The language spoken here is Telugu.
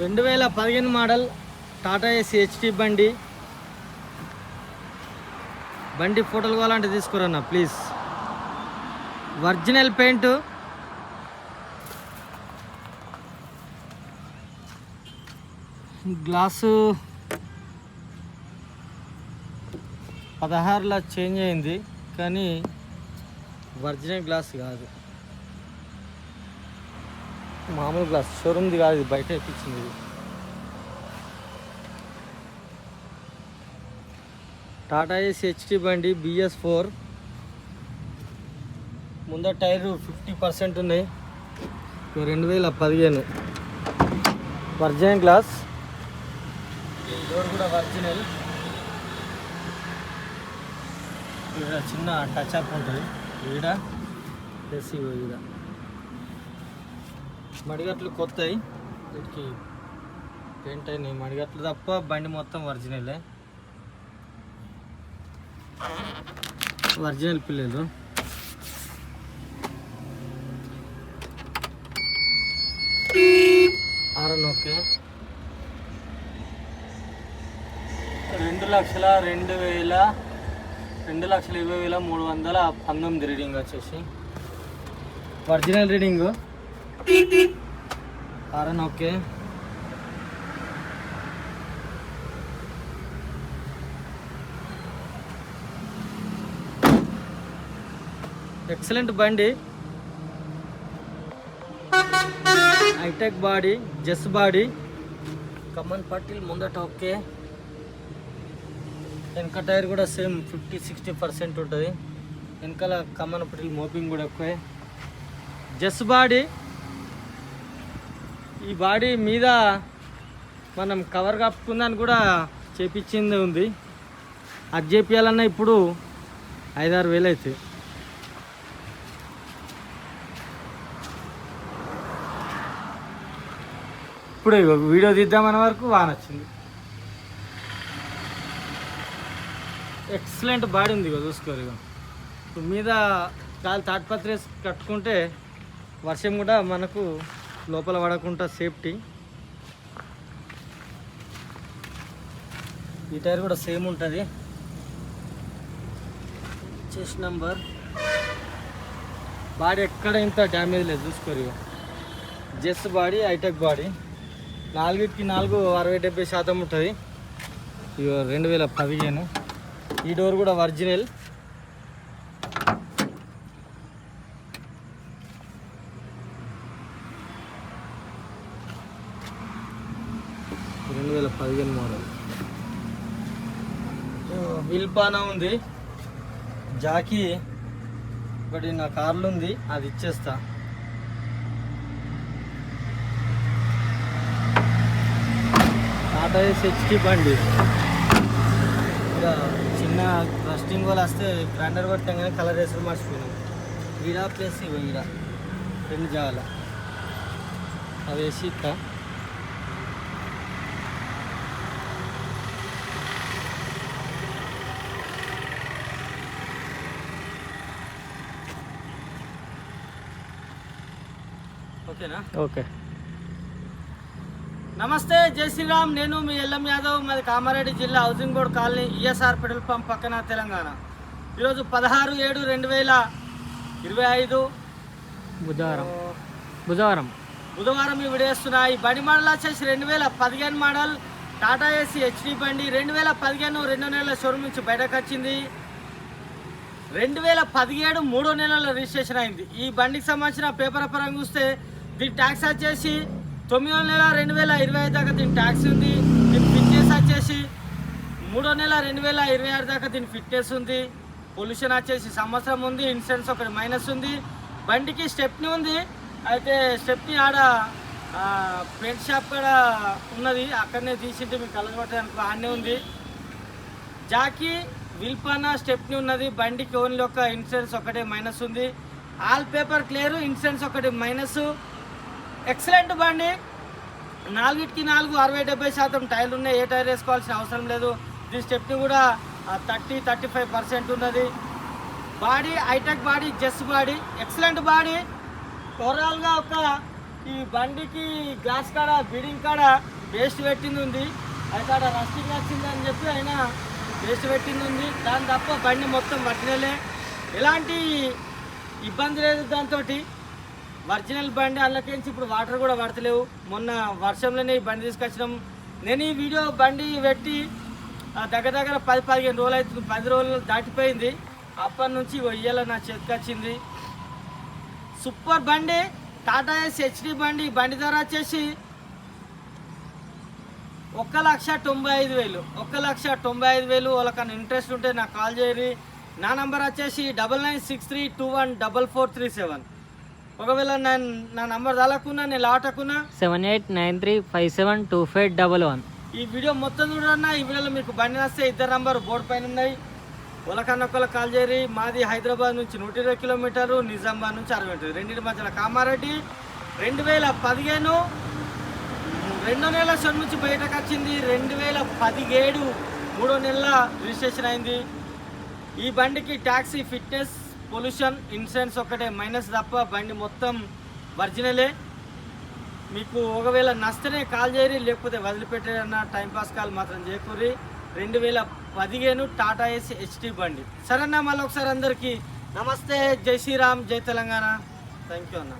రెండు వేల పదిహేను మోడల్ టాటా ఏసీ హెచ్డి బండి. బండి ఫోటోలు కావాలంటే తీసుకురన్న ప్లీజ్. Original paint. గ్లాసు పదహారులా చేంజ్ అయింది కానీ ఒరిజినల్ గ్లాస్ కాదు. మామూలు గ్లాస్ షోరూమ్ది కాదు ఇది బయట ఎక్కించింది ఇది. టాటా ఏసీ హెచ్డి బండి బిఎస్ ఫోర్ ముందర టైర్ ఫిఫ్టీ పర్సెంట్ ఉన్నాయి. రెండు వేల పదిహేను. వర్జిన్ గ్లాస్ డోర్ కూడా వర్జినల్ ఇక్కడ చిన్న టచ్ అప్ ఉంటుంది. ఈడ. ప్లస్ ఈడ. మడిగట్లు కొత్తవి వీటికి పెయింట్ అయినాయి. మడిగట్లు తప్ప బండి మొత్తం ఒరిజినలే ఒరిజినల్ పిల్లలు. ఆరన్ ఓకే. రెండు లక్షల రెండు వేల రెండు లక్షల ఇరవై వేల మూడు వందల పంతొమ్మిది రీడింగ్ వచ్చేసి. Original reading. Aaron okay excellent బండి. హైటెక్ బాడీ జెస్ బాడీ కమన్ పట్టిల్ ముందట ఓకే వెనక టైర్ కూడా సేమ్ ఫిఫ్టీ సిక్స్టీ పర్సెంట్ ఉంటుంది వెనకాల కమన్ పట్టిల్ మోపింగ్ కూడా ఎక్కువే జెస్ బాడీ ఈ బాడీ మీద మనం కవర్ కప్పుకుందని కూడా చేపించింది ఉంది. అది చేపించాలన్నా ఇప్పుడు ఐదారు వేలు అవుతాయి. ఇప్పుడు ఇగో వీడియో తీద్దామన్న వరకు వాన వచ్చింది. ఎక్సలెంట్ బాడీ ఉంది ఇగో చూసుకోరు ఇక ఇప్పుడు మీద కాలు తాటిపత్రి వేసి కట్టుకుంటే వర్షం కూడా మనకు లోపల పడకుండా సేఫ్టీ. ఈ టైర్ కూడా సేమ్ ఉంటుంది. చెస్ట్ నంబర్ బాడీ ఎక్కడ ఇంత డ్యామేజ్ లేదు చూసుకోరు జెస్ బాడీ హైటెక్ బాడీ నాలుగుకి నాలుగు అరవై డెబ్బై శాతం ఉంటుంది. ఇగో రెండు వేల పదిహేను. ఈ డోర్ కూడా ఒరిజినల్ రెండు వేల పదిహేను మోడల్ విల్పానా ఉంది. జాకీ ఒకటి నా కార్లు ఉంది అది ఇచ్చేస్తా. టాటా ఎస్ బండి. చిన్న రస్టింగ్ వాళ్ళు వస్తే గ్రైండర్ కానీ కలర్ వేసుకుని మర్చిపోయినాం. వీడా ప్లస్ ఇవి వీడా రెండు జాగాల అవి వేసి ఇస్తా. ఓకేనా? ఓకే. నమస్తే జై శ్రీరామ్. నేను మీ ఎల్ఎం యాదవ్. మాది కామారెడ్డి జిల్లా housing board colony ESR petrol pump పక్కన తెలంగాణ. ఈరోజు పదహారు ఏడు రెండు వేల ఇరవై ఐదు. బుధవారం. బుధవారం. బుధవారం ఈ విడేస్తున్న ఈ బండి మోడల్ వచ్చేసి రెండు వేల పదిహేను మోడల్. టాటా ఏసీ హెచ్డి బండి. రెండు వేల పదిహేను రెండు నెలల షోరూమ్ నుంచి బయటకు వచ్చింది. రెండు వేల పదిహేడు మూడో నెలల రిజిస్ట్రేషన్ అయింది. ఈ బండికి సంబంధించిన పేపర్ పరంగా చూస్తే దీని ట్యాక్స్ వచ్చేసి తొమ్మిదో నెల రెండు వేల ఇరవై ఐదు దాకా దీని ట్యాక్స్ ఉంది. దీని ఫిట్నెస్ వచ్చేసి మూడో నెల రెండు వేల ఇరవై ఆరు దాకా దీని ఫిట్నెస్ ఉంది. పొల్యూషన్ వచ్చేసి సంవత్సరం ఉంది ఇన్సూరెన్స్ ఒకటి మైనస్ ఉంది. బండికి స్టెప్ని ఉంది. అయితే స్టెప్ని ఆడ పెయింట్ షాప్ కూడా ఉన్నది. అక్కడనే తీసింటే మీకు కలగబట్టడానికి కొట్టడానికి ఆడనే ఉంది. జాకీ విల్పానా స్టెప్ని ఉన్నది. బండికి ఓన్లీ ఒక ఇన్సూరెన్స్ ఒకటే మైనస్ ఉంది. ఆల్ పేపర్ క్లియర్ ఇన్సూరెన్స్ ఒకటి మైనస్ ఎక్సలెంట్ బండి. నాలుగిటికి నాలుగు అరవై డెబ్బై శాతం టైర్లు ఉన్నాయి. ఏ టైర్ వేసుకోవాల్సిన అవసరం లేదు. దీని స్టెప్ని కూడా థర్టీ థర్టీ ఫైవ్ పర్సెంట్ ఉన్నది. బాడీ హైటెక్ బాడీ జెస్ బాడీ. Excellent body. ఓవరాల్గా ఒక ఈ బండికి గ్లాస్ కాడ బిడింగ్ కాడ వేస్ట్ పెట్టింది ఉంది. అది కాడ రస్టింగ్ వచ్చింది అని చెప్పి ఆయన వేస్ట్ పెట్టింది ఉంది. దాని తప్ప బండి మొత్తం పట్టినలే ఎలాంటి ఇబ్బంది లేదు దాంతో ఒరిజినల్ బండి అందులోకించి ఇప్పుడు వాటర్ కూడా పడతలేవు. మొన్న వర్షంలోనే ఈ బండి తీసుకొచ్చినాం. నేను ఈ వీడియో బండి పెట్టి దగ్గర దగ్గర పది పదిహేను రోజులు అవుతుంది. పది రోజులు దాటిపోయింది. అప్పటి నుంచి వెయ్యాల నా చేతికి వచ్చింది. సూపర్ బండి. టాటా ఎస్ హెచ్డి బండి. బండి ధర వచ్చేసి ఒక్క లక్ష తొంభై ఐదు వేలు. ఒక్క లక్ష తొంభై ఐదు వేలు. వాళ్ళకన్నా ఇంట్రెస్ట్ ఉంటే నాకు కాల్ చేయండి. నా నంబర్ వచ్చేసి double nine six three two one double four three seven. ఒకవేళ నేను నా నంబర్ తలకున్నా నేను లాటకున్నా seven eight nine three five seven two five double one. ఈ వీడియో మొత్తం చూడన్నా ఈ వీడియోలో మీకు బండి వస్తే ఇద్దరు నంబర్ బోర్డు పైన ఉన్నాయి. ఒకళ్ళకన్నా ఒకళ్ళకి కాల్ చేయరి మాది హైదరాబాద్ నుంచి నూట ఇరవై కిలోమీటర్లు నిజామాబాద్ నుంచి అరవై మీటర్లు రెండింటి మధ్యలో కామారెడ్డి రెండు వేల పదిహేను రెండో నెల సొన్ నుంచి బయటకు వచ్చింది. రెండు వేల పదిహేడు మూడో నెలల రిజిస్ట్రేషన్ అయింది. ఈ బండికి ట్యాక్సీ ఫిట్నెస్ పొల్యూషన్ ఇన్సూరెన్స్ ఒక్కటే మైనస్ తప్ప బండి మొత్తం ఒరిజినలే మీకు ఒకవేళ నష్టనే కాల్ చేయరి లేకపోతే వదిలిపెట్టారన్న టైంపాస్ కాల్ మాత్రం చేకూరి రెండు వేల పదిహేను టాటా ఏసీ హెచ్టీ బండి. సరేనా మళ్ళీ ఒకసారి అందరికీ నమస్తే జై శ్రీరామ్ జై తెలంగాణ. థ్యాంక్ యూ అన్న.